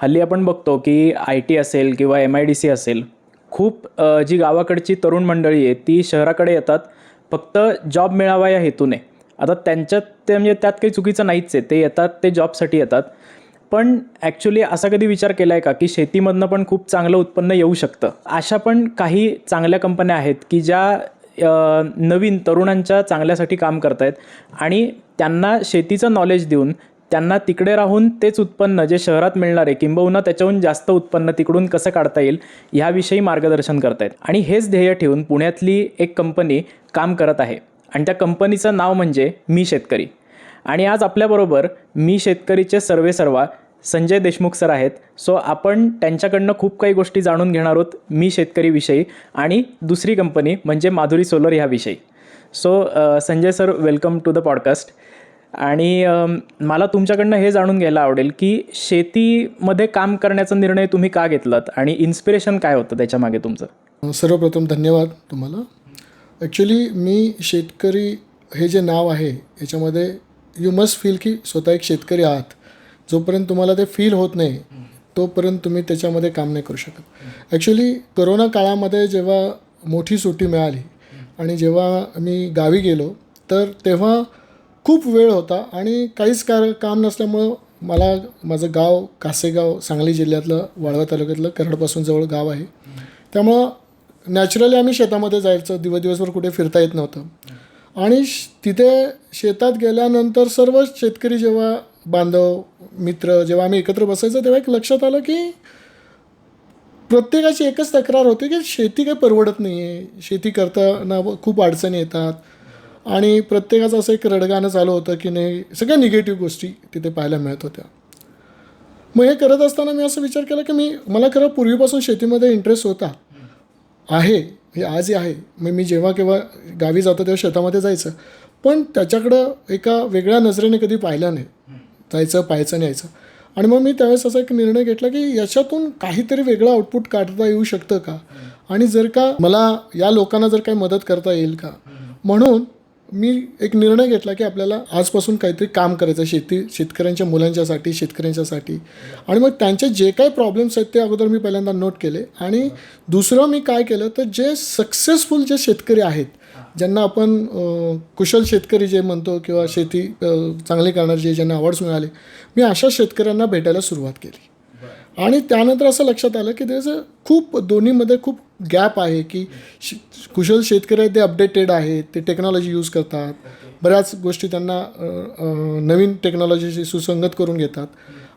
हल्ली आपण बघतो की आय टी असेल किंवा एम आय डी सी असेल खूप जी गावाकडची तरुण मंडळी आहे ती शहराकडे येतात फक्त जॉब मिळावा या हेतूने. आता त्यांच्यात ते म्हणजे त्यात काही चुकीचं नाहीच आहे ते येतात ते जॉबसाठी येतात. पण ॲक्च्युली असा कधी विचार केला आहे का की शेतीमधनं पण खूप चांगलं उत्पन्न येऊ शकतं? अशा पण काही चांगल्या कंपन्या आहेत की ज्या नवीन तरुणांच्या चांगल्यासाठी काम करत आहेत आणि त्यांना शेतीचं नॉलेज देऊन त्यांना तिकडे राहून तेच उत्पन्न जे शहरात मिळणार आहे किंबहुना त्याच्याहून जास्त उत्पन्न तिकडून कसं काढता येईल ह्याविषयी मार्गदर्शन करतायत. आणि हेच ध्येय ठेवून पुण्यातली एक कंपनी काम करत आहे. आणि त्या कंपनीचं नाव म्हणजे मी शेतकरी. आणि आज आपल्याबरोबर मी शेतकरीचे सर्वे सर्वा संजय देशमुख सर आहेत. सो आपण त्यांच्याकडनं खूप काही गोष्टी जाणून घेणार आहोत मी शेतकरीविषयी आणि दुसरी कंपनी म्हणजे माधुरी सोलर ह्याविषयी. So Sanjay sir welcome to the podcast आणि मला तुमच्याकडनं हे जाणून घ्यायला आवडेल की शेतीमध्ये काम करण्याचा निर्णय तुम्ही का घेतलात आणि इन्स्पिरेशन काय होतं त्याच्यामागे तुमचं? सर्वप्रथम धन्यवाद तुम्हाला. ॲक्च्युली मी शेतकरी हे जे नाव आहे याच्यामध्ये यू मस्ट फील की स्वतः एक शेतकरी आहात. जोपर्यंत तुम्हाला ते फील होत नाही तोपर्यंत तुम्ही त्याच्यामध्ये काम नाही करू शकत. ॲक्च्युली करोना काळामध्ये जेव्हा मोठी सुट्टी मिळाली आणि जेव्हा मी गावी गेलो तर तेव्हा खूप वेळ होता आणि काहीच कार काम नसल्यामुळं मला माझं गाव कासेगाव सांगली जिल्ह्यातलं वाळवा तालुक्यातलं कराडपासून जवळ गाव आहे. त्यामुळं नॅचरली आम्ही शेतामध्ये जायचं. दिवस दिवसभर कुठे फिरता येत नव्हतं. आणि श- तिथे शेतात गेल्यानंतर सर्व शेतकरी जेव्हा बांधव मित्र जेव्हा आम्ही एकत्र बसायचो तेव्हा एक लक्षात आलं की प्रत्येकाची एकच तक्रार होती की शेती काही परवडत नाही आहे शेती करताना खूप अडचणी येतात. आणि प्रत्येकाचं असं एक रडगाणं चालू होतं की नाही सगळ्या निगेटिव्ह गोष्टी तिथे पाहायला मिळत होत्या. मग हे करत असताना मी असं विचार केला की मी मला खरं पूर्वीपासून शेतीमध्ये इंटरेस्ट होता. आहे हे आजही आहे. मग मी जेव्हा केव्हा गावी जातो तेव्हा शेतामध्ये जायचं. पण त्याच्याकडं एका वेगळ्या नजरेने कधी पाहिलं नाही. जायचं पाहायचं न्यायचं. आणि मग मी त्यावेळेस असा एक निर्णय घेतला की याच्यातून काहीतरी वेगळं आउटपुट काढता येऊ शकतं का? आणि जर का मला या लोकांना जर काही मदत करता येईल का? म्हणून मी एक निर्णय घेतला की आपल्याला आजपासून काहीतरी काम करायचं शेती शेतकऱ्यांच्या मुलांच्यासाठी शेतकऱ्यांच्यासाठी. आणि मग त्यांचे जे काही प्रॉब्लेम्स आहेत ते अगोदर मी पहिल्यांदा नोट केले. आणि दुसरं मी काय केलं तर जे सक्सेसफुल जे शेतकरी आहेत ज्यांना आपण कुशल शेतकरी जे म्हणतो किंवा शेती चांगली करणारे जे ज्यांना अवॉर्ड्स मिळाले मी अशा शेतकऱ्यांना भेटायला सुरुवात केली. आणि त्यानंतर असं लक्षात आलं की त्याचं खूप दोन्हीमध्ये खूप गॅप आहे की श कुशल शेतकरी आहेत ते अपडेटेड आहेत ते टेक्नॉलॉजी यूज करतात. बऱ्याच गोष्टी त्यांना नवीन टेक्नॉलॉजीशी सुसंगत करून घेतात.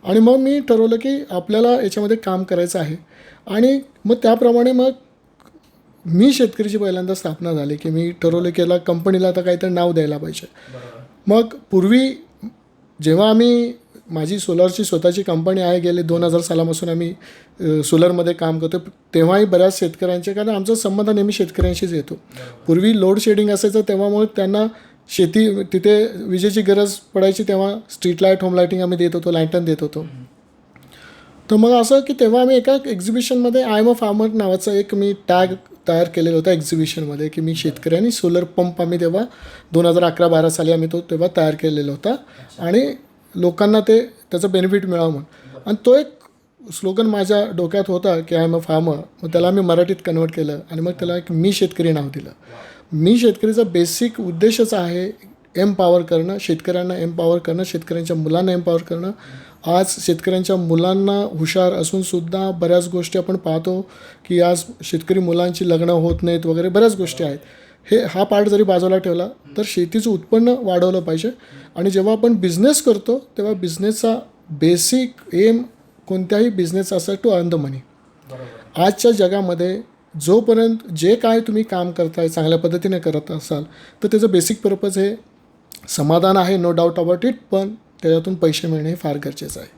आणि मग मी ठरवलं की आपल्याला याच्यामध्ये काम करायचं आहे. आणि मग त्याप्रमाणे मग मी शेतकरीची पहिल्यांदा स्थापना झाली की मी ठरवलं की याला कंपनीला आता काहीतरी नाव द्यायला पाहिजे. मग पूर्वी जेव्हा आम्ही माझी सोलरची स्वतःची कंपनी आहे. गेले दोन हजार सालापासून आम्ही सोलरमध्ये काम करतो तेव्हाही बऱ्याच शेतकऱ्यांचे कारण आमचा संबंध नेहमी शेतकऱ्यांशीच येतो. पूर्वी लोड शेडिंग असायचं तेव्हा मग त्यांना शेती तिथे विजेची गरज पडायची तेव्हा स्ट्रीट लाइट होम लाईटिंग आम्ही देत होतो लँटन देत होतो. तर मग असं की तेव्हा आम्ही एका एक्झिबिशनमध्ये आय एम अ फार्मर नावाचं एक मी टॅग तयार केलेलं होतं एक्झिबिशनमध्ये की मी शेतकरी आणि सोलर पंप आम्ही तेव्हा दोन हजार अकरा बारा साली आम्ही तो तेव्हा तयार केलेला होता. आणि लोकांना ते त्याचं बेनिफिट मिळावं म्हणून. आणि तो एक स्लोगन माझ्या डोक्यात होता की आय एम अ फार्मर मग त्याला मी मराठीत कन्वर्ट केलं आणि मग त्याला एक मी शेतकरी नाव दिलं. मी शेतकरीचा बेसिक उद्देशच आहे एम्पॉवर करणं शेतकऱ्यांना एम्पॉवर करणं शेतकऱ्यांच्या मुलांना एम्पॉवर करणं. आज शेतकऱ्यांच्या मुलांना हुशार असूनसुद्धा बऱ्याच गोष्टी आपण पाहतो की आज शेतकरी मुलांची लग्न होत नाहीत वगैरे बऱ्याच गोष्टी आहेत. हे हा पार्ट जरी बाजूला ठेवला तर शेतीचं उत्पन्न वाढवलं पाहिजे. आणि जेव्हा आपण बिझनेस करतो तेव्हा बिझनेसचा बेसिक एम कोणत्याही बिझनेस असेल टू अर्न द मनी आजच्या जगामध्ये जोपर्यंत जे काय तुम्ही काम करताय चांगल्या पद्धतीने करत असाल तर त्याचं बेसिक पर्पज हे समाधान आहे नो डाऊट अबाउट इट पण त्याच्यातून पैसे मिळणे हे फार गरजेचं आहे.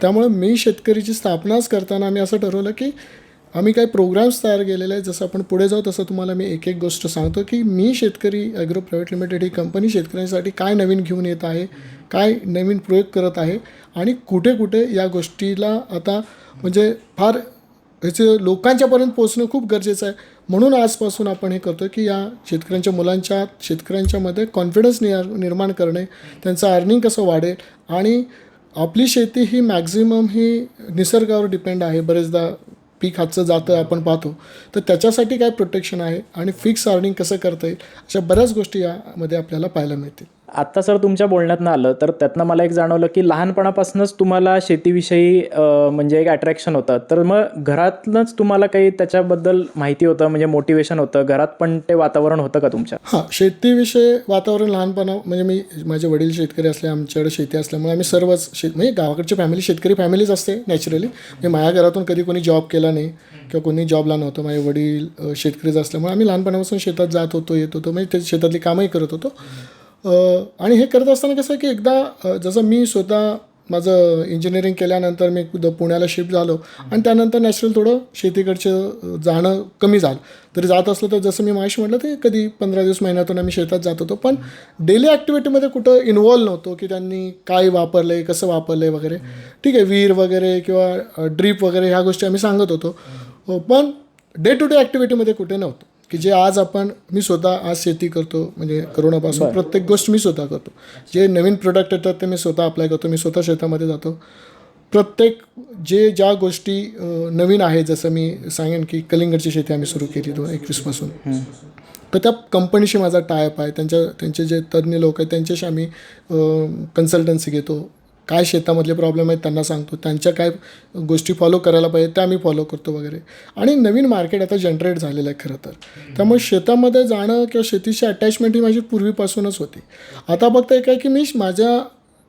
त्यामुळे मी शेतकरीची स्थापनाच करताना आम्ही असं ठरवलं की आम्ही काही प्रोग्राम्स तयार केलेले आहेत. जसं आपण पुढे जाऊ तसं तुम्हाला मी एक एक गोष्ट सांगतो की मी शेतकरी ॲग्रो प्रायव्हेट लिमिटेड ही कंपनी शेतकऱ्यांसाठी काय नवीन घेऊन येत आहे काय नवीन प्रयोग करत आहे आणि कुठे कुठे या गोष्टीला आता म्हणजे फार ह्याचे लोकांच्यापर्यंत पोहोचणं खूप गरजेचं आहे. म्हणून आजपासून आपण हे करतो की या शेतकऱ्यांच्या मुलांच्या शेतकऱ्यांच्यामध्ये कॉन्फिडन्स निर निर्माण करणे त्यांचं अर्निंग कसं वाढेल आणि आपली शेती ही मॅक्झिमम ही निसर्गावर डिपेंड आहे. बरेचदा पीक हातचं जातं आपण पाहतो. तर त्याच्यासाठी काय प्रोटेक्शन आहे आणि फिक्स अर्निंग कसं करता येईल अशा बऱ्याच गोष्टी यामध्ये आपल्याला पाहायला मिळतील. आत्ता सर तुमच्या बोलण्यातनं आलं तर त्यातनं मला एक जाणवलं की लहानपणापासूनच तुम्हाला शेतीविषयी म्हणजे एक अट्रॅक्शन होतं. तर मग घरातनंच तुम्हाला काही त्याच्याबद्दल माहिती होतं म्हणजे मोटिवेशन होतं? घरात पण ते वातावरण होतं का तुमच्या? हां शेतीविषयी वातावरण लहानपणा म्हणजे मी माझे वडील शेतकरी असले आमच्याकडे शेती असल्यामुळे आम्ही सर्वच शेत म्हणजे गावाकडची फॅमिली शेतकरी फॅमिलीच असते नॅचरली म्हणजे माझ्या घरातून कधी कोणी जॉब केला नाही किंवा कोणी जॉबला नव्हतं माझे वडील शेतकरीच असल्यामुळे आम्ही लहानपणापासून शेतात जात होतो येत होतो म्हणजे ते शेतातली कामही करत होतो. आणि हे करत असताना कसं की एकदा जसं मी स्वतः माझं इंजिनिअरिंग केल्यानंतर मी द- पुण्याला शिफ्ट झालो आणि त्यानंतर नॅचरल थोडं शेतीकडचं जाणं कमी झालं. तरी जात असलं तर जसं मी माहिती म्हटलं ते कधी पंधरा दिवस महिन्यातून आम्ही शेतात जात होतो. पण डेली ॲक्टिव्हिटीमध्ये कुठं इन्वॉल्व नव्हतो की त्यांनी काय वापरलं आहे कसं वापरलं आहे वगैरे. ठीक आहे विहीर वगैरे किंवा ड्रीप वगैरे ह्या गोष्टी आम्ही सांगत होतो. पण डे टू डे ॲक्टिव्हिटीमध्ये कुठे नव्हतो. की जे आज आपण मी स्वतः आज शेती करतो म्हणजे करोनापासून प्रत्येक गोष्ट मी स्वतः करतो. जे नवीन प्रोडक्ट येतात ते मी स्वतः अप्लाय करतो मी स्वतः शेतामध्ये जातो. प्रत्येक जे ज्या गोष्टी नवीन आहे जसं मी सांगेन की कलिंगडची शेती आम्ही सुरू केली दोन एकवीसपासून तर त्या कंपनीशी माझा टायप आहे. त्यांच्या त्यांचे जे तज्ज्ञ लोक आहेत त्यांच्याशी आम्ही कन्सल्टन्सी घेतो. काय शेतामधले प्रॉब्लेम आहेत त्यांना सांगतो. त्यांच्या काय गोष्टी फॉलो करायला पाहिजे त्या आम्ही फॉलो करतो वगैरे. आणि नवीन मार्केट आता जनरेट झालेलं आहे खरं तर. त्यामुळे शेतामध्ये जाणं किंवा शेतीची अटॅचमेंट ही माझी पूर्वीपासूनच होती. आता फक्त एक आहे की मी माझ्या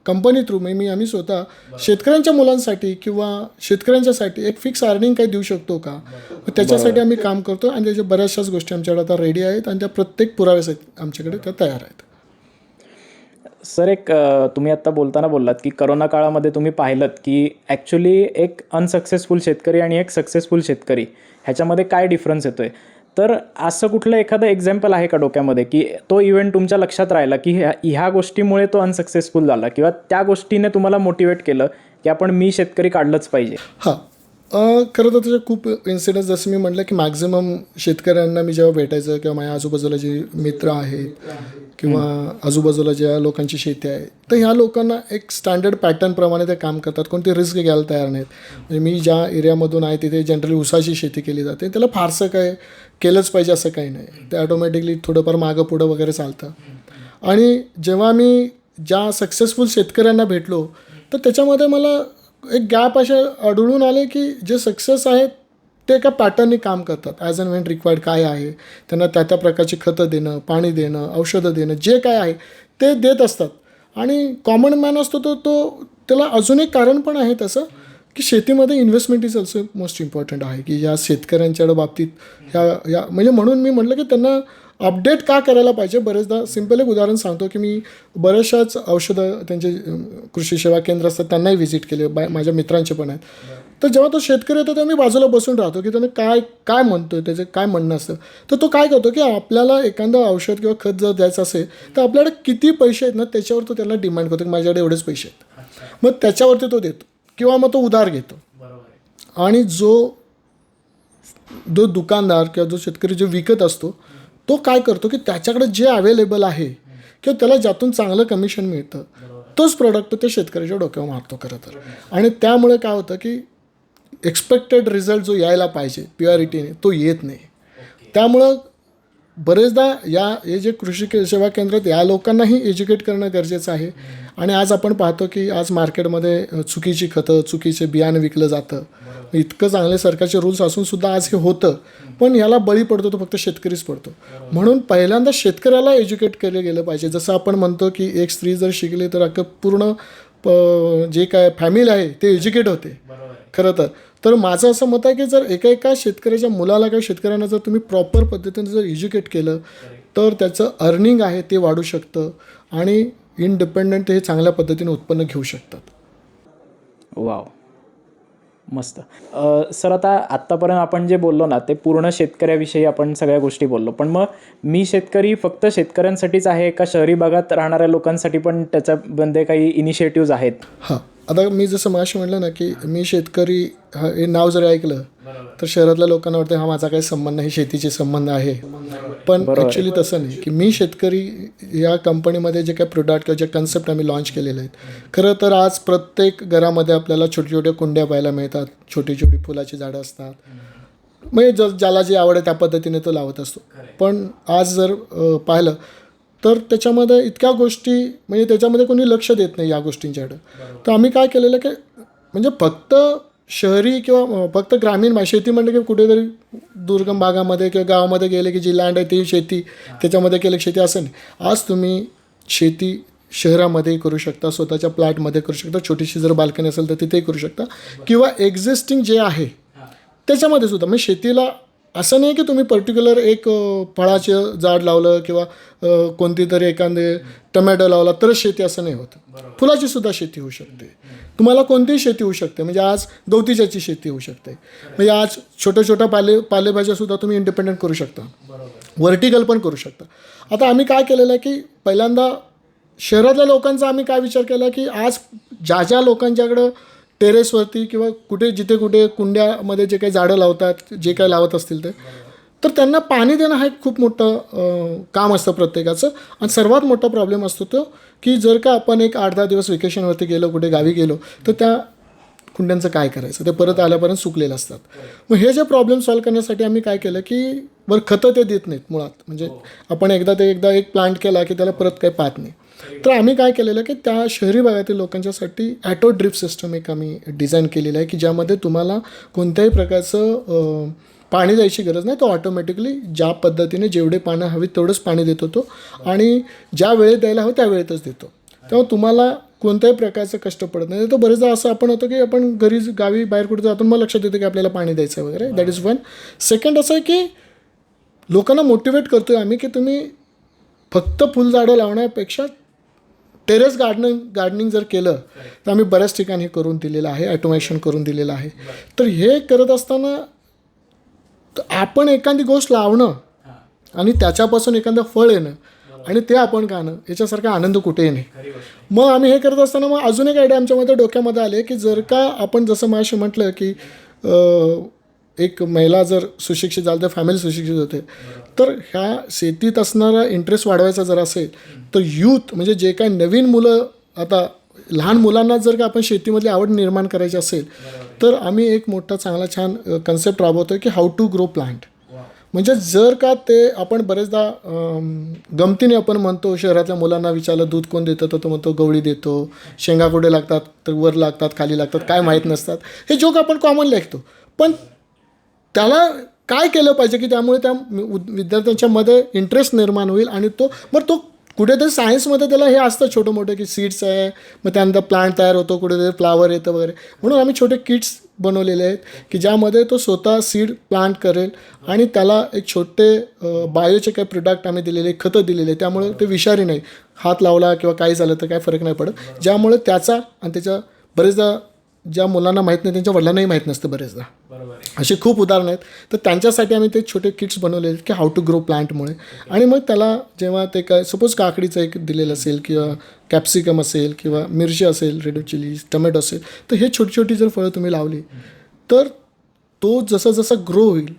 कंपनी थ्रू मी मी आम्ही स्वतः शेतकऱ्यांच्या मुलांसाठी किंवा शेतकऱ्यांच्यासाठी एक फिक्स अर्निंग काही देऊ शकतो का? त्याच्यासाठी आम्ही काम करतो आणि त्याच्या बऱ्याचशाच गोष्टी आमच्याकडे आता रेडी आहेत आणि त्या प्रत्येक पुराव्यास आहेत आमच्याकडे त्या तयार आहेत. सर एक तुम्ही आत्ता बोलताना बोललात की करोना काळामध्ये तुम्ही पाहिलं की ॲक्च्युली एक अनसक्सेसफुल शेतकरी आणि एक सक्सेसफुल शेतकरी ह्याच्यामध्ये काय डिफरन्स येतो आहे तर असं कुठलं एखादं एक्झाम्पल आहे का डोक्यामध्ये की तो इव्हेंट तुमच्या लक्षात राहिला की ह्या ह्या गोष्टीमुळे तो अनसक्सेसफुल झाला किंवा त्या गोष्टीने तुम्हाला मोटिवेट केलं की आपण मी शेतकरी काढलंच पाहिजे? हां. खरं तर त्याचे खूप इन्सिडन्स जसं मी म्हटलं की मॅक्झिमम शेतकऱ्यांना मी जेव्हा भेटायचं किंवा माझ्या आजूबाजूला जे मित्र आहेत किंवा आजूबाजूला ज्या लोकांची शेती आहे तर ह्या लोकांना एक स्टँडर्ड पॅटर्नप्रमाणे ते काम करतात. कोणती रिस्क घ्यायला तयार नाहीत. म्हणजे मी ज्या एरियामधून आहे तिथे जनरली उसाची शेती केली जाते. त्याला फारसं काय केलंच पाहिजे असं काही नाही. ते ऑटोमॅटिकली थोडंफार मागं पुढं वगैरे चालतं. आणि जेव्हा मी ज्या सक्सेसफुल शेतकऱ्यांना भेटलो तर त्याच्यामध्ये मला एक गॅप असे आढळून आले की जे सक्सेस आहेत ते एका पॅटर्ननी काम करतात. ॲज अँड वेन रिक्वायर्ड काय आहे त्यांना त्या त्या प्रकारची खतं देणं पाणी देणं औषधं देणं जे काय आहे ते देत असतात. आणि कॉमन मॅन असतो तो तो त्याला अजून एक कारण पण आहे तसं की शेतीमध्ये investment is also most important आहे. की या शेतकऱ्यांच्या बाबतीत ह्या या म्हणजे म्हणून मी म्हटलं की त्यांना अपडेट का करायला पाहिजे? बरेचदा सिंपल एक उदाहरण सांगतो की मी बऱ्याचशाच औषधं त्यांचे कृषी सेवा केंद्र असतात त्यांनाही व्हिजिट केले. बाय माझ्या मित्रांचे पण आहेत. तर जेव्हा तो शेतकरी येतो तेव्हा मी बाजूला बसून राहतो की त्यानं काय काय म्हणतोय त्याचं काय म्हणणं असतं. तर तो काय करतो की आपल्याला एखादं औषध किंवा खत जर द्यायचं असेल तर आपल्याकडे किती पैसे आहेत ना त्याच्यावर तो त्याला डिमांड करतो की माझ्याकडे एवढेच पैसे आहेत. मग त्याच्यावरती तो देतो किंवा मग तो उधार घेतो. आणि जो जो दुकानदार किंवा जो शेतकरी जो विकत असतो तो काय करतो की त्याच्याकडे जे अवेलेबल आहे किंवा त्याला ज्यातून चांगलं कमिशन मिळतं तोच प्रोडक्ट त्या शेतकऱ्याच्या डोक्यावर मारतो खरं तर. आणि त्यामुळे काय होतं की एक्सपेक्टेड रिझल्ट जो यायला पाहिजे प्युअरिटीने तो येत नाही. त्यामुळं बरेचदा या हे जे कृषी के- सेवा केंद्र आहेत या लोकांनाही एज्युकेट करणं गरजेचं आहे. आणि आज आपण पाहतो की आज मार्केटमध्ये चुकीची खतं चुकीचे बियाणं विकलं जातं. इतकं चांगले सरकारचे रूल्स असून सुद्धा आज हे होतं. पण याला बळी पडतो तो फक्त शेतकरीच पडतो. म्हणून पहिल्यांदा शेतकऱ्याला एज्युकेट केलं गेलं पाहिजे. जसं आपण म्हणतो की एक स्त्री जर शिकली तर अख्खं पूर्ण प- जे काय फॅमिली आहे ते एज्युकेट होते. खरं तर. तर माझं असं मत आहे की जर एका एका शेतकऱ्याच्या मुलाला किंवा शेतकऱ्यांना जर तुम्ही प्रॉपर पद्धतीने जर एज्युकेट केलं तर त्याचं अर्निंग आहे ते वाढू शकतं आणि इंडिपेंडंट हे चांगल्या पद्धतीने उत्पन्न घेऊ शकतात. वाव मस्त. सर आता आत्तापर्यंत आपण जे बोललो ना ते पूर्ण शेतकऱ्याविषयी आपण सगळ्या गोष्टी बोललो. पण मग मी शेतकरी फक्त शेतकऱ्यांसाठीच आहे का शहरी भागात राहणाऱ्या लोकांसाठी पण त्याच्यामध्ये काही इनिशिएटिव्ह आहेत? हां. आता मी जसं माशी म्हटलं ना की मी शेतकरी हा हे नाव जरी ऐकलं तर शहरातल्या लोकांना वाटतं हा माझा काही संबंध नाही शेतीचे संबंध आहे. पण ॲक्च्युली तसं नाही की मी शेतकरी या कंपनीमध्ये जे काही प्रोडक्ट किंवा जे कन्सेप्ट आम्ही लॉन्च केलेले आहेत. खरं तर आज प्रत्येक घरामध्ये आपल्याला छोटी छोट्या कुंड्या पाहायला मिळतात छोटी छोटी फुलाची झाडं असतात. म्हणजे ज ज्याला जे आवडेल त्या पद्धतीने तो लावत असतो. पण आज जर पाहिलं तर त्याच्यामध्ये इतक्या गोष्टी म्हणजे त्याच्यामध्ये कोणी लक्ष देत नाही या गोष्टींच्याकडं. तर आम्ही काय केलेलं की म्हणजे फक्त शहरी किंवा फक्त ग्रामीण शेती म्हणलं की कुठेतरी दुर्गम भागामध्ये किंवा गावामध्ये गेले की जी लँड आहे ती शेती त्याच्यामध्ये केलं की शेती असं नाही. आज तुम्ही शेती शहरामध्ये करू शकता स्वतःच्या प्लॅटमध्ये करू शकता छोटीशी जर बाल्कनी असेल तर तिथेही करू शकता. किंवा एक्झिस्टिंग जे आहे त्याच्यामध्ये सुद्धा म्हणजे शेतीला असं नाही की तुम्ही पर्टिक्युलर एक फळाचं झाड लावलं किंवा कोणती तरी एखादे टमॅटो लावला तरच शेती असं नाही होत. फुलाची सुद्धा शेती होऊ शकते. तुम्हाला कोणतीही शेती होऊ शकते. म्हणजे आज गवतीच्याची शेती होऊ शकते. म्हणजे आज छोट्या छोट्या पाले पालेभाज्या सुद्धा तुम्ही इंडिपेंडंट करू शकता. व्हर्टिकल पण करू शकता. आता आम्ही काय केलेलं आहे की पहिल्यांदा शहरातल्या लोकांचा आम्ही काय विचार केला की आज ज्या ज्या लोकांच्याकडं टेरेसवरती किंवा कुठे जिथे कुठे कुंड्यामध्ये जे काही झाडं लावतात जे काही लावत असतील ते तर त्यांना पाणी देणं हा एक खूप मोठं काम असतं प्रत्येकाचं. आणि सर्वात मोठा प्रॉब्लेम असतो तो की जर का आपण एक आठ दहा दिवस वेकेशनवरती गेलो कुठे गावी गेलो तर त्या कुंड्यांचं काय करायचं? ते परत आल्यापर्यंत सुकलेलं असतात. मग हे जे प्रॉब्लेम सॉल्व्ह करण्यासाठी आम्ही काय केलं की बरं खतं ते देत नाहीत मुळात. म्हणजे आपण एकदा ते एकदा एक प्लांट केला की त्याला परत काही पाहत नाही. तर आम्ही काय केलेलं की त्या शहरी भागातील लोकांच्यासाठी ॲटो ड्रिप सिस्टम एक आम्ही डिझाईन केलेलं आहे की ज्यामध्ये तुम्हाला कोणत्याही प्रकारचं पाणी द्यायची गरज नाही. तो ऑटोमॅटिकली ज्या पद्धतीने जेवढे पाणी हवी तेवढंच पाणी देतो तो आणि ज्या वेळेत द्यायला हवं त्या वेळेतच देतो. तेव्हा तुम्हाला कोणत्याही प्रकारचं कष्ट पडत नाही. तर बरेचदा असं आपण होतं की आपण घरी गावी बाहेर कुठे जातो मग लक्षात येतं की आपल्याला पाणी द्यायचं आहे वगैरे दॅट इज वन सेकंड असं आहे की लोकांना मोटिवेट करतोय आम्ही की तुम्ही फक्त फुलझाडं लावण्यापेक्षा टेरेस गार्डनिंग गार्डनिंग जर केलं तर आम्ही बऱ्याच ठिकाणी हे करून दिलेलं आहे ॲटोमेशन करून दिलेलं आहे. तर हे करत असताना तर आपण एखादी गोष्ट लावणं आणि त्याच्यापासून एखादं फळ येणं आणि ते आपण खाणं याच्यासारखा आनंद कुठेही नाही मग आम्ही हे करत असताना मग अजून एक आयडिया आमच्यामध्ये डोक्यामध्ये आले की जर का आपण जसं माशी म्हटलं की एक महिला जर सुशिक्षित झाली तर फॅमिली सुशिक्षित होते. तर ह्या शेतीत असणारा इंटरेस्ट वाढवायचा जर असेल तर यूथ म्हणजे जे काही नवीन मुलं आता लहान मुलांना जर का आपण शेतीमधली आवड निर्माण करायची असेल तर आम्ही एक मोठा चांगला छान कन्सेप्ट राबवतो की हाऊ टू ग्रो प्लांट म्हणजे जर का ते आपण बरेचदा गमतीने आपण म्हणतो शहरातल्या मुलांना विचारलं दूध कोण देतं तर तो म्हणतो गवळी देतो. शेंगा कुठे लागतात तर वर लागतात खाली लागतात काय माहीत नसतात. हे जोक आपण कॉमनली ऐकतो. पण त्याला काय केलं पाहिजे की त्यामुळे त्या विद्यार्थ्यांच्यामध्ये इंटरेस्ट निर्माण होईल आणि तो मग तो कुठेतरी सायन्समध्ये त्याला हे असतं छोटं मोठं की सीड्स आहे मग त्यानंतर प्लांट तयार होतो कुठेतरी फ्लावर येतं वगैरे. म्हणून आम्ही छोटे किट्स बनवलेले आहेत की ज्यामध्ये तो स्वतः सीड प्लांट करेल आणि त्याला एक छोटे बायोचे काही प्रोडक्ट आम्ही दिलेले खतं दिलेले त्यामुळे ते विषारी नाही. हात लावला किंवा काही झालं तर काय फरक नाही पडत. ज्यामुळे त्याचा आणि त्याच्या बरेचदा ज्या मुलांना माहीत नाही त्यांच्या वडिलांनाही माहीत नसतं बरेचदा. असे खूप उदाहरणं आहेत. तर त्यांच्यासाठी आम्ही ते छोटे किट्स बनवलेले आहेत की हाऊ टू ग्रो प्लांटमुळे आणि मग त्याला जेव्हा ते काय सपोज काकडीचं एक दिलेलं असेल किंवा कॅप्सिकम असेल किंवा मिरची असेल रेड चिली टमॅटो असेल तर हे छोटी छोटी जर फळं तुम्ही लावली तर तो जसं जसं ग्रो होईल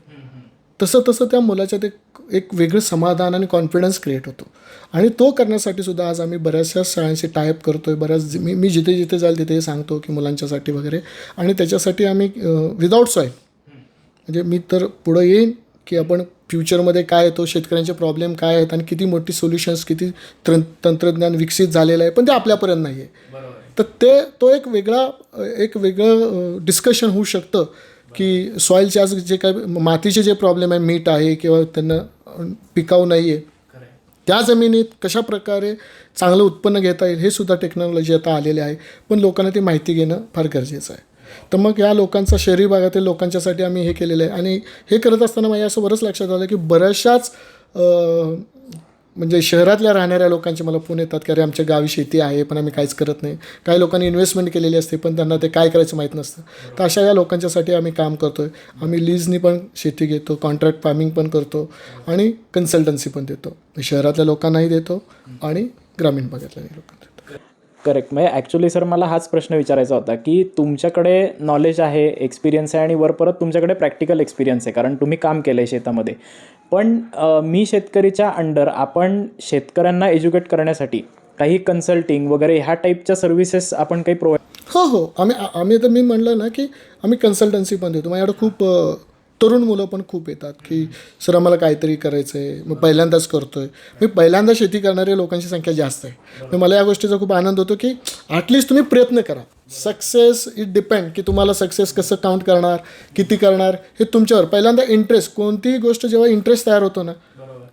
तसं तसं त्या मुलाच्या ते एक वेगळं समाधान आणि कॉन्फिडन्स क्रिएट होतो. आणि तो करण्यासाठी सुद्धा आज आम्ही बऱ्याचशा शाळांशी टायअप करतो आहे बऱ्याच मी मी जिथे जिथे जाईल तिथे सांगतो की मुलांच्यासाठी वगैरे. आणि त्याच्यासाठी आम्ही विदाऊट सॉईल म्हणजे मी तर पुढं येईन की आपण फ्युचरमध्ये काय येतो शेतकऱ्यांचे प्रॉब्लेम काय आहेत आणि किती मोठी सोल्युशन्स किती तं तंत्रज्ञान विकसित झालेलं आहे पण ते आपल्यापर्यंत नाही आहे तर ते तो एक वेगळा एक वेगळं डिस्कशन होऊ शकतं. की सॉईलचे आज जे काय मातीचे जे प्रॉब्लेम आहे मीठ आहे किंवा त्यांना पिकाऊ नाही आहे त्या जमिनीत कशा प्रकारे चांगलं उत्पन्न घेता येईल हे सुद्धा टेक्नॉलॉजी आता आलेली आहे. पण लोकांना ती माहिती घेणं फार गरजेचं आहे. तर मग या लोकांचा शहरी भागातील लोकांच्यासाठी आम्ही हे केलेलं आहे. आणि हे करत असताना माझ्या असं बरंच लक्षात आलं की बऱ्याचशाच म्हणजे शहरातल्या राहणाऱ्या लोकांचे मला फोन येतात की अरे आमच्या गावी शेती आहे पण आम्ही काहीच करत नाही. काही लोकांनी इन्व्हेस्टमेंट केलेली असते पण त्यांना ते काय करायचं माहीत नसतं. तर अशा या लोकांच्यासाठी आम्ही काम करतो आहे आम्ही लीजनी पण शेती घेतो कॉन्ट्रॅक्ट फार्मिंग पण करतो आणि कन्सल्टन्सी पण देतो. शहरातल्या लोकांनाही देतो आणि ग्रामीण भागातल्या लोकांना. करेक्ट म्हणजे ॲक्च्युली सर मला हाच प्रश्न विचारायचा होता की तुमच्याकडे नॉलेज आहे एक्सपिरियन्स आहे आणि वर परत तुमच्याकडे प्रॅक्टिकल एक्सपिरियन्स आहे कारण तुम्ही काम केलं आहे शेतामध्ये. पण मी शेतकरीच्या अंडर आपण शेतकऱ्यांना एज्युकेट करण्यासाठी काही कन्सल्टिंग वगैरे ह्या टाईपच्या सर्व्हिसेस आपण काही प्रोव्हाइड हो हो. आम्ही आम्ही तर मी म्हणलं ना की आम्ही कन्सल्टन्सी पण देतो. माझ्याकडे खूप तरुण मुलं पण खूप येतात की सर आम्हाला काहीतरी करायचं आहे मग पहिल्यांदाच करतो आहे मी पहिल्यांदा शेती करणाऱ्या लोकांची संख्या जास्त आहे. मग मला या गोष्टीचा खूप आनंद होतो की ॲटलिस्ट तुम्ही प्रयत्न करा. सक्सेस इट डिपेंड की तुम्हाला सक्सेस कसं काउंट करणार किती करणार हे तुमच्यावर. पहिल्यांदा इंटरेस्ट कोणतीही गोष्ट जेव्हा इंटरेस्ट तयार होतो ना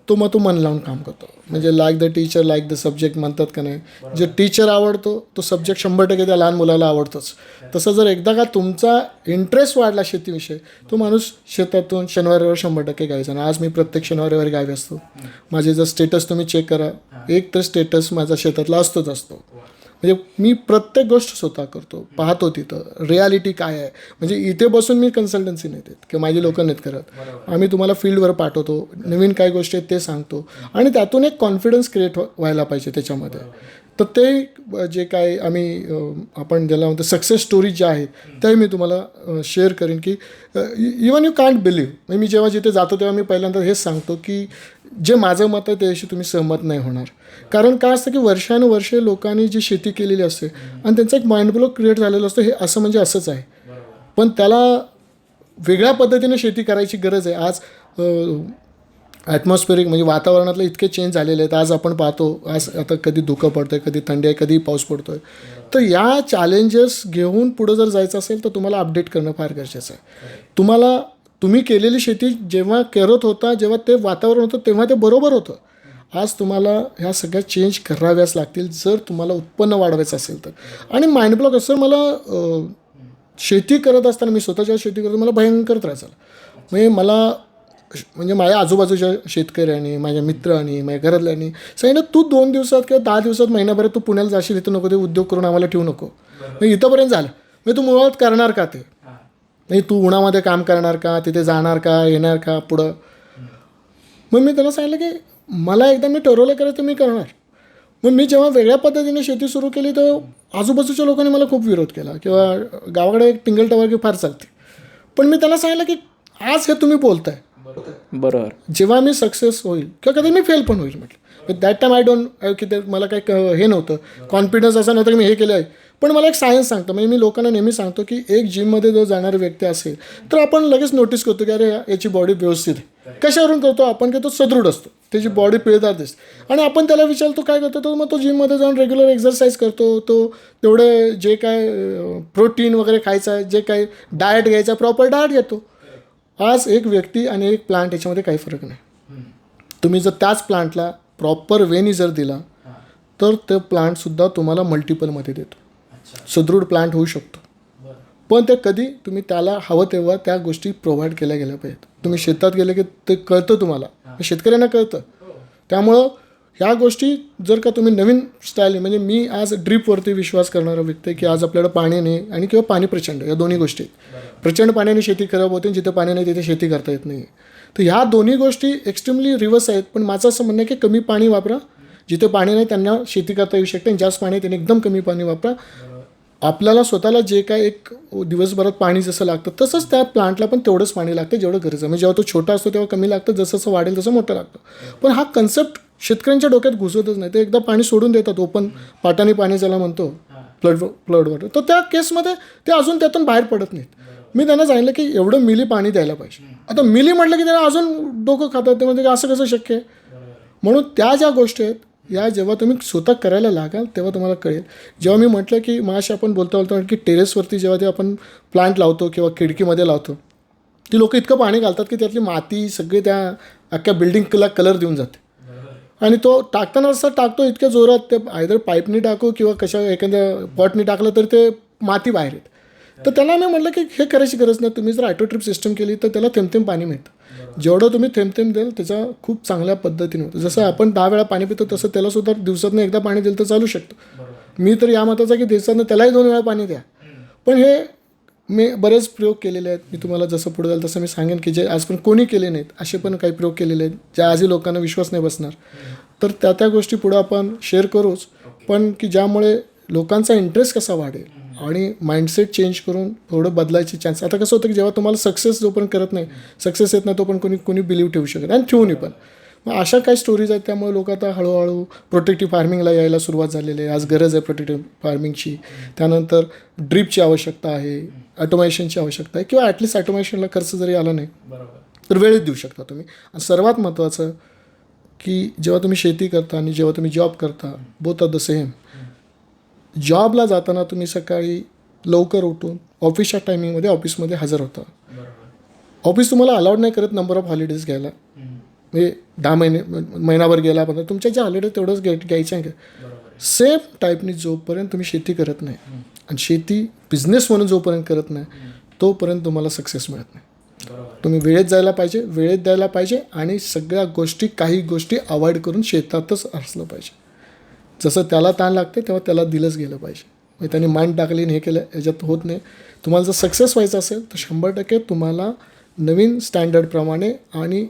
तो मग तो मन लावून काम करतो. म्हणजे like the teacher like the subject म्हणतात का नाही? जे टीचर आवडतो तो सब्जेक्ट शंभर टक्के त्या लहान मुलाला आवडतोच. तसं जर एकदा का तुमचा इंटरेस्ट वाढला शेतीविषयी तो माणूस शेतातून शनिवारीवर शंभर टक्के गायचा आणि आज मी प्रत्येक शनिवारीवर गावी असतो. माझे जर स्टेटस तुम्ही चेक करा एक तर स्टेटस माझा शेतातला असतोच असतो. म्हणजे मी प्रत्येक गोष्ट स्वतः करतो पाहतो तिथं. रियालिटी काय आहे? म्हणजे इथे बसून मी कन्सल्टन्सी नाही देत किंवा माझी लोकं नाहीत करत. आम्ही तुम्हाला फील्डवर पाठवतो नवीन काय गोष्टी आहेत ते सांगतो. आणि त्यातून एक कॉन्फिडन्स क्रिएट व्हायला पाहिजे त्याच्यामध्ये. तर ते जे काय आम्ही आपण ज्याला म्हणतो सक्सेस स्टोरी ज्या आहेत त्या मी तुम्हाला शेअर करेन की इवन यू कांट बिलीव्ह म्हणजे मी जेव्हा जिथे जातो तेव्हा मी पहिल्यांदा हेच सांगतो की जे माझं मत आहे त्याशी तुम्ही सहमत नाही होणार. कारण काय असतं की वर्षानुवर्षे लोकांनी जी शेती केलेली असते आणि त्यांचा एक माइंड ब्लॉक क्रिएट झालेलं असतं हे असं म्हणजे असंच आहे. पण त्याला वेगळ्या पद्धतीने शेती करायची गरज आहे. आज ॲटमॉस्फेरिक म्हणजे वातावरणातले इतके चेंज झालेले आहेत. आज आपण पाहतो आज आता कधी धुकं पडतं आहे कधी थंडी आहे कधी पाऊस पडतो आहे तर या चॅलेंजेस घेऊन पुढं जर जायचं असेल तर तुम्हाला अपडेट करणं फार गरजेचं आहे. तुम्हाला तुम्ही केलेली शेती जेव्हा करत होता जेव्हा ते वातावरण होतं तेव्हा ते बरोबर होतं. आज तुम्हाला ह्या सगळ्या चेंज कराव्याच लागतील जर तुम्हाला उत्पन्न वाढवायचं असेल तर. आणि माइंड ब्लॉक असं मला शेती करत असताना मी स्वतःच्या शेती करतो मला भयंकर त्रास झाला. म्हणजे मला म्हणजे माझ्या आजूबाजूच्या शेतकऱ्यांनी माझ्या मित्रांनी माझ्या घरातल्यांनी सांगितलं तू दोन दिवसात किंवा दहा दिवसात महिन्याभरात तू पुण्याला जाशील इथं नको ते उद्योग करून आम्हाला ठेवू नको. मग इथंपर्यंत झालं. म्हणजे तू मुळात करणार का ते? नाही तू उन्हामध्ये काम करणार का? तिथे जाणार का? येणार का पुढं? मग मी त्यांना सांगितलं की मला एकदा मी ठरवलं करायचं मी करणार. मग मी जेव्हा वेगळ्या पद्धतीने शेती सुरू केली तर आजूबाजूच्या लोकांनी मला खूप विरोध केला. किंवा गावाकडे एक टिंगल टवारकी फार चालते. पण मी त्यांना सांगितलं की आज हे तुम्ही बोलताय. बरोबर. जेव्हा मी सक्सेस होईल किंवा कधी मी फेल पण होईल म्हटलं. दॅट टाईम आय डोंट की ते मला काही हे नव्हतं. कॉन्फिडन्स असं नव्हतं की मी हे केलं आहे पण मला एक सायन्स सांगतं म्हणजे मी लोकांना नेहमी सांगतो की एक जिममध्ये जर जाणारी व्यक्ती असेल तर आपण लगेच नोटीस करतो की अरे याची बॉडी व्यवस्थित आहे. कशावरून करतो? आपण की तो सदृढ असतो. त्याची बॉडी पिळदार दिसते. आणि आपण त्याला विचारतो काय करतो? तो मग तो जिममध्ये जाऊन रेग्युलर एक्झरसाईज करतो. तो तेवढे जे काय प्रोटीन वगैरे खायचं आहे जे काय डाएट घ्यायचा प्रॉपर डाएट घेतो. आज एक व्यक्ती आणि एक प्लांट याच्यामध्ये काही फरक नाही. तुम्ही जर त्याच प्लांटला प्रॉपर वेनी जर दिला तर ते प्लांटसुद्धा तुम्हाला मल्टिपलमध्ये देतो. सुदृढ प्लांट होऊ शकतो. पण ते कधी तुम्ही त्याला हवं तेव्हा त्या गोष्टी प्रोव्हाइड केल्या गेल्या पाहिजेत. तुम्ही शेतात गेले की ते कळतं तुम्हाला. शेतकऱ्यांना कळतं. त्यामुळं ह्या गोष्टी जर का तुम्ही नवीन स्टाईल म्हणजे मी आज ड्रीपवरती विश्वास करणारा व्यक्ती की आज आपल्याला पाणी नाही आणि किंवा पाणी प्रचंड या दोन्ही गोष्टी. आहेत प्रचंड पाण्याने शेती खराब होते जिथे पाणी नाही तिथे शेती करता येत नाही. तर ह्या दोन्ही गोष्टी एक्स्ट्रीमली रिव्हर्स आहेत पण माझं असं म्हणणं आहे की कमी पाणी वापरा. जिथे पाणी नाही त्यांना शेती करता येऊ शकते आणि जास्त पाणी त्यांनी एकदम कमी पाणी वापरा. आपल्याला स्वतःला जे काय एक दिवसभरात पाणी जसं लागतं तसंच त्या प्लांटला पण तेवढंच पाणी लागतं जेवढं गरज आहे. म्हणजे जेव्हा तो छोटा असतो तेव्हा कमी लागतं जसं जसं वाढेल तसं मोठं लागतं. पण हा कन्सेप्ट शेतकऱ्यांच्या डोक्यात घुसतच नाही. ते एकदा पाणी सोडून देतात ओपन पाटाने पाणी ज्याला म्हणतो फ्लड फ्लड वॉटर तर त्या केसमध्ये ते अजून त्यातून बाहेर पडत नाहीत. मी त्यांना सांगितलं की एवढं मिली पाणी द्यायला पाहिजे. आता मिली म्हटलं की त्यांना अजून डोकं खातात ते म्हणजे असं कसं शक्य आहे? म्हणून त्या ज्या गोष्टी आहेत या जेव्हा तुम्ही स्वतः करायला लागाल तेव्हा तुम्हाला कळेल. जेव्हा मी म्हटलं की माशी आपण बोलता बोलतो की टेरेसवरती जेव्हा ते आपण प्लांट लावतो किंवा खिडकीमध्ये लावतो ती लोक इतकं पाणी घालतात की त्यातली माती सगळी त्या अख्ख्या बिल्डिंगला कलर देऊन जाते. आणि तो टाकताना असं टाकतो इतक्या जोरात ते आयदर पाईपनी टाकू किंवा कशा एखाद्या पॉटनी टाकलं तर ते माती बाहेर येत. तर त्यांना मी म्हटलं की हे करायची गरज नाही. तुम्ही जर ॲटो ट्रिप सिस्टम केली तर त्याला थेंब थेंब पाणी मिळतं. जेवढं तुम्ही थेंब थेंब द्याल त्याचा खूप चांगल्या पद्धतीने होतं. जसं आपण दहा वेळा पाणी पितो तसं त्याला सुद्धा दिवसातनं एकदा पाणी दिलं तर चालू शकतं. मी तर या मताचा की दिवसातनं त्यालाही दोन वेळा पाणी द्या. पण हे मी बरेच प्रयोग केलेले आहेत. मी तुम्हाला जसं पुढे जाईल तसं मी सांगेन की जे आजपर्यंत कोणी केले नाहीत असे पण काही प्रयोग केलेले आहेत ज्या आजही लोकांना विश्वास नाही बसणार. तर त्या त्या गोष्टी पुढं आपण शेअर करूच. पण की ज्यामुळे लोकांचा इंटरेस्ट कसा वाढेल आणि माइंडसेट चेंज करून थोडं बदलायचे चान्स आता कसं होतं की जेव्हा तुम्हाला सक्सेस जोपर्यंत करत नाही सक्सेस येत नाही तो पण कोणी कोणी बिलीव्ह ठेवू शकत आणि ठेवूनही पण. मग अशा काही स्टोरीज आहेत त्यामुळे लोक आता हळूहळू प्रोटेक्टिव्ह फार्मिंगला यायला सुरुवात झालेली आहे. आज गरज आहे प्रोटेक्टिव्ह फार्मिंगची त्यानंतर ड्रीपची आवश्यकता आहे ऑटोमेशनची आवश्यकता आहे किंवा ॲटलिस्ट ऑटोमेशनला खर्च जरी आला नाही तर वेळेत देऊ शकता तुम्ही. आणि सर्वात महत्त्वाचं की जेव्हा तुम्ही शेती करता आणि जेव्हा तुम्ही जॉब करता बोथ आर द सेम जॉबला जाताना तुम्ही सकाळी लवकर उठून ऑफिसच्या टायमिंगमध्ये ऑफिसमध्ये हजर होता. ऑफिस तुम्हाला अलाउड नाही करत नंबर ऑफ हॉलिडेज घ्यायला. म्हणजे दहा महिने महिनाभर गेला पण तुमच्या जे हॉलिडे तेवढंच घ्याय घ्यायचं आहे. सेम टाईपनी जोपर्यंत तुम्ही शेती करत नाही आणि शेती बिझनेस म्हणून जोपर्यंत करत नाही तोपर्यंत तुम्हाला सक्सेस मिळत नाही. तुम्ही वेळेत जायला पाहिजे वेळेत द्यायला पाहिजे आणि सगळ्या गोष्टी काही गोष्टी अवॉइड करून शेतातच असलं पाहिजे. जसं त्याला ताण लागते तेव्हा त्याला दिलंच गेलं पाहिजे. म्हणजे त्यांनी मांड टाकली आणि हे केलं याच्यात होत नाही. तुम्हाला जर सक्सेस व्हायचं असेल तर शंभर टक्के तुम्हाला नवीन स्टँडर्डप्रमाणे आणि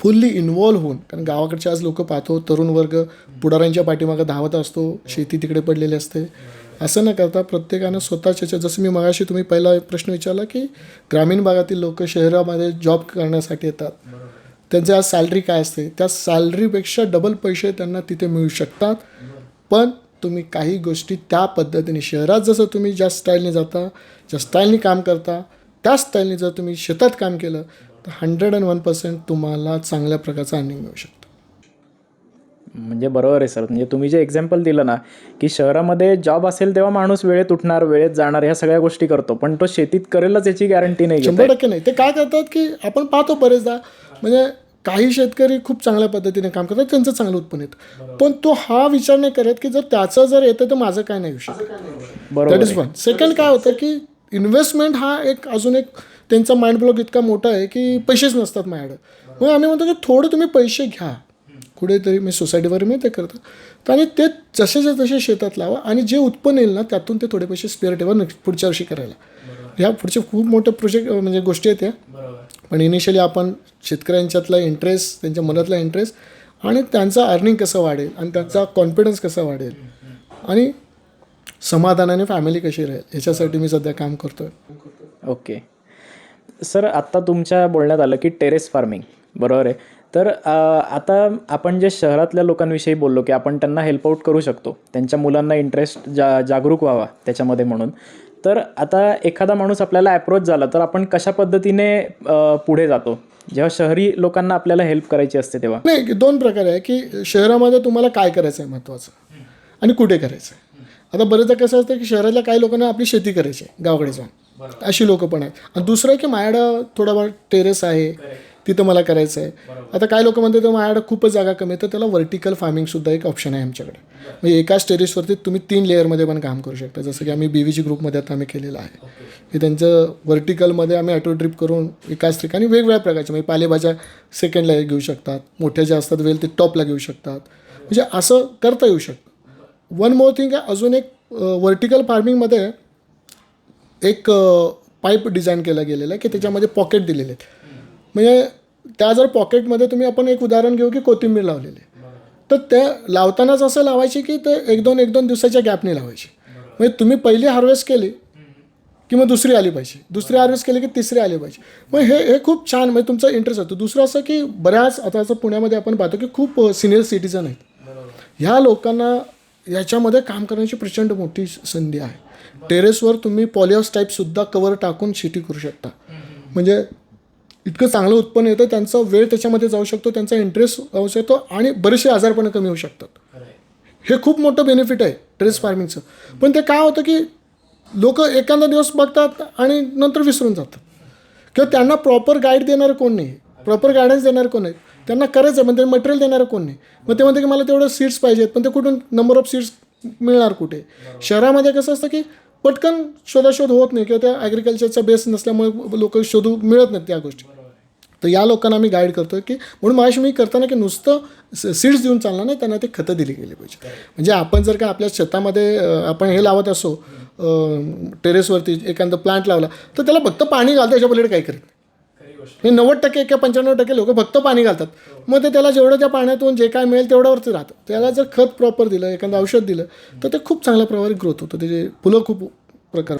फुल्ली इन्वॉल्व्ह होऊन कारण गावाकडचे आज लोक पाहतो तरुण वर्ग पुढाऱ्यांच्या पाठीमागं धावत असतो शेती तिकडे पडलेली असते. असं न करता प्रत्येकानं स्वतःच्या जसं मी मगाशी तुम्ही पहिला प्रश्न विचारला की ग्रामीण भागातील लोक शहरामध्ये जॉब करण्यासाठी येतात. त्यांचे आज सॅलरी काय असते? त्या सॅलरीपेक्षा डबल पैसे त्यांना तिथे मिळू शकतात. पण तुम्ही काही गोष्टी त्या पद्धतीने शहरात जसं तुम्ही ज्या स्टाईलने जाता ज्या स्टाईलने काम करता त्या स्टाईलने जर तुम्ही शेतात काम केलं तर हंड्रेड अँड वन पर्सेंट तुम्हाला चांगल्या प्रकारचं अर्निंग मिळू शकतं. म्हणजे बरोबर आहे सर. म्हणजे तुम्ही जे एक्झाम्पल दिलं ना की शहरामध्ये जॉब असेल तेव्हा माणूस वेळेत उठणार वेळेत जाणार ह्या सगळ्या गोष्टी करतो. पण तो शेतीत करेलच याची गॅरंटी नाही शंभर टक्के नाही. ते काय करतात की आपण पाहतो बरेचदा म्हणजे काही शेतकरी खूप चांगल्या पद्धतीने काम करतात त्यांचं चांगलं उत्पन्न येतं. पण तो हा विचार नाही करत की जर त्याचं जर येतं तर माझं काय नाही येऊ शकत. बरोबर दॅट इज वन सेकंड काय होतं की इन्व्हेस्टमेंट हा एक अजून एक त्यांचा माइंड ब्लॉक इतका मोठा आहे की पैसेच नसतात माझ्याकडे. मग आम्ही म्हणतो की थोडं तुम्ही पैसे घ्या. कुठेतरी मी सोसायटीवर मी ते करतो. तर आणि ते जसेच्या तसे शेतात लावा आणि जे उत्पन्न येईल ना त्यातून ते थोडे पैसे स्पेअर ठेवा next- पुढच्या वर्षी करायला. ह्या पुढचे खूप मोठे प्रोजेक्ट म्हणजे गोष्टी आहेत त्या पण इनिशियली आपण शेतकऱ्यांच्यातला इंटरेस्ट त्यांच्या मनातला इंटरेस्ट आणि त्यांचा अर्निंग कसं वाढेल आणि त्यांचा कॉन्फिडन्स कसा वाढेल आणि समाधानाने फॅमिली कशी राहील ह्याच्यासाठी मी सध्या काम करतो आहे ओके सर आत्ता तुमच्या बोलण्यात आलं की टेरेस फार्मिंग. बरोबर आहे. तर आता आपण जे शहरातल्या लोकांविषयी बोललो की आपण त्यांना हेल्प आऊट करू शकतो. त्यांच्या मुलांना इंटरेस्ट जा जागरूक व्हावा त्याच्यामध्ये म्हणून. तर आता एखादा माणूस आपल्याला अप्रोच झाला तर आपण कशा पद्धतीने पुढे जातो? जेव्हा शहरी लोकांना आपल्याला हेल्प करायची असते तेव्हा. नाही दोन प्रकार आहे की शहरामध्ये तुम्हाला काय करायचं आहे महत्त्वाचं आणि कुठे करायचं आहे आता बरेचदा कसं असतं की शहरातल्या काही लोकांना आपली शेती करायची आहे गावाकडे जाऊन. अशी लोकं पण आहेत. आणि दुसरं आहे की माझ्याकडं थोडा टेरेस आहे. तिथं मला करायचं आहे आता काय लोक म्हणतात माझ्याकडं खूपच जागा कमी आहे तर त्याला व्हर्टिकल फार्मिंगसुद्धा एक ऑप्शन आहे आमच्याकडे. म्हणजे एकाच टेरेसवरती तुम्ही तीन लेअरमध्ये पण काम करू शकता. जसं की आम्ही बी व्ही जी ग्रुपमध्ये आता आम्ही केलेलं आहे. की त्यांचं व्हर्टिकलमध्ये आम्ही ॲटो ड्रिप करून एकाच ठिकाणी वेगवेगळ्या प्रकारच्या म्हणजे पालेभाज्या सेकंडला घेऊ शकतात. मोठ्या ज्या असतात वेल ते टॉपला घेऊ शकतात. म्हणजे असं करता येऊ शकतं. वन मोर थिंग आहे अजून एक व्हर्टिकल फार्मिंगमध्ये एक पाईप डिझाईन केला गेलेला आहे की त्याच्यामध्ये पॉकेट दिलेले आहेत. म्हणजे त्या जर पॉकेटमध्ये तुम्ही आपण एक उदाहरण घेऊ की कोथिंबीर लावलेली तर ते लावतानाच असं लावायची की ते एक दोन एक दोन दिवसाच्या गॅपने लावायची. म्हणजे तुम्ही पहिली हार्वेस्ट केली की मग दुसरी आली पाहिजे. दुसरी हार्वेस्ट केली की तिसरी आली पाहिजे. मग हे हे खूप छान म्हणजे तुमचा इंटरेस्ट होतो दुसरं असं की बऱ्याच आता असं पुण्यामध्ये आपण पाहतो की खूप सिनियर सिटीजन आहेत. ह्या लोकांना याच्यामध्ये काम करण्याची प्रचंड मोठी संधी आहे. टेरेसवर तुम्ही पॉलिहाऊस टाईपसुद्धा कवर टाकून शेती करू शकता. म्हणजे इतकं चांगलं उत्पन्न येतं त्यांचा वेळ त्याच्यामध्ये जाऊ शकतो त्यांचा इंटरेस्ट जाऊ शकतो आणि बरेचसे आजारपणं कमी होऊ शकतात. हे खूप मोठं बेनिफिट आहे टेरेस फार्मिंगचं. पण ते काय होतं की लोक एखादा दिवस बघतात आणि नंतर विसरून जातात. किंवा त्यांना प्रॉपर गाईड देणारं कोण नाही? प्रॉपर गायडन्स देणारं कोण नाही? त्यांना करायचं आहे पण ते मटेरियल देणारं कोण नाही? मग ते म्हणते की मला तेवढं सीड्स पाहिजेत पण ते कुठून नंबर ऑफ सीड्स मिळणार कुठे? शहरामध्ये कसं असतं की पटकन शोधाशोध होत नाही किंवा त्या ॲग्रिकल्चरचा बेस नसल्यामुळे लोक शोधू मिळत नाहीत त्या गोष्टी. तर या लोकांना मी गाईड करतो की म्हणून माझ्याशी मी करताना की नुसतं सीड्स देऊन चालणार नाही त्यांना ते खतं दिली गेली पाहिजे. म्हणजे आपण जर का आपल्या शेतामध्ये आपण हे लावत असो टेरेसवरती एखादं प्लांट लावला तर त्याला फक्त पाणी घालतो याच्या पलीकडे काही करीत नाही. हे नव्वद टक्के किंवा पंच्याण्णव टक्के लोक फक्त पाणी घालतात. मग ते त्याला जेवढं त्या पाण्यातून जे काय मिळेल तेवढ्यावरती राहतं. त्याला जर खत प्रॉपर दिलं एखादं औषध दिलं तर ते खूप चांगल्या प्रकारे ग्रोथ होतं. त्याचे फुलं खूप प्रकार